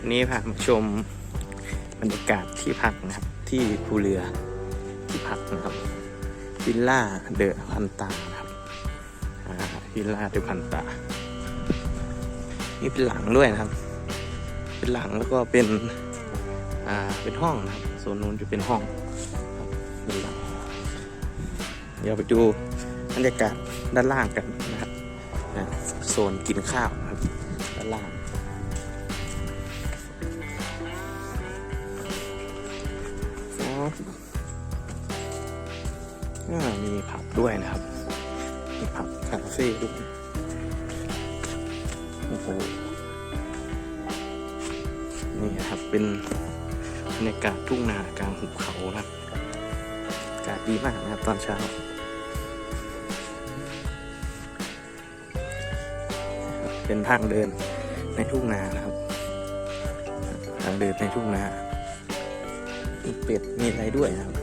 วันนี้พาชมบรรยากาศที่พักนะครับ ที่ภูเรือที่พักนะครับวิลล่าเดอะพันตาครับวิลล่าเดอะพันตานี่เป็นหลังด้วยนะครับ เป็นหลังแล้วก็เป็นอ่าเป็นห้องนะครับโซนนู้นจะเป็นห้องเป็นหลังเดี๋ยวไปดูบรรยากาศด้านล่างกันนะครับโซนกินข้าวครับด้านล่าง มีผับด้วยนะครับ มีผับคาเฟ่ด้วยโอ้โหนี่ครับเป็นบรรยากาศทุ่งนากลางหุบเขานะครับอากาศดีมากนะครับตอนเช้าเป็นทางเดินในทุ่งนานะครับ ทางเดินในทุ่งนา เป็ดมีอะไรด้วยนะครับ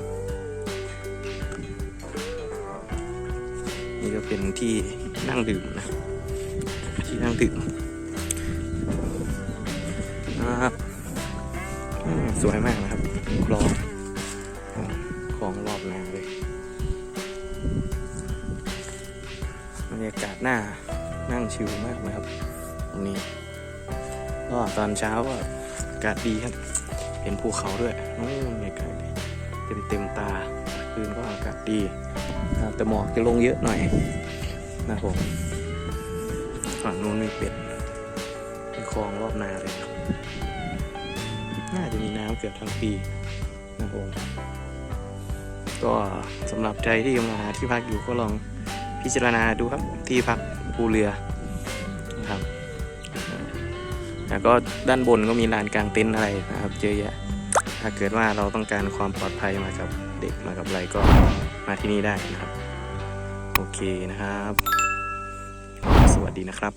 นี่ก็เป็นที่นั่งดื่มนะที่นั่งดื่มนะครับสวยมากนะครับคลองของรอบนาเลยบรรยากาศหน้านั่งชิลมากนะครับตรงนี้ก็ตอนเช้าก็อากาศดีครับ เห็นภูเขาด้วยนู่นไกลๆเต็มเต็มตาคืนก็อากาศดีนะแต่หมอกจะลงเยอะหน่อยนะครับผมฝั่งนู้นมีเป็ดเป็นคลองรอบนาเลยน่าจะมีน้ำเกือบทั้งปีนะครับผมก็สำหรับใจที่มาที่พักอยู่ก็ลองพิจารณาดูครับที่พักภูเรือ แล้วก็ด้านบนก็มีลานกลางเต็นท์อะไรนะครับเยอะแยะถ้าเกิดว่าเราต้องการความปลอดภัยมากับเด็กมากับอะไรก็มาที่นี่ได้นะครับ โอเคนะครับ สวัสดีนะครับ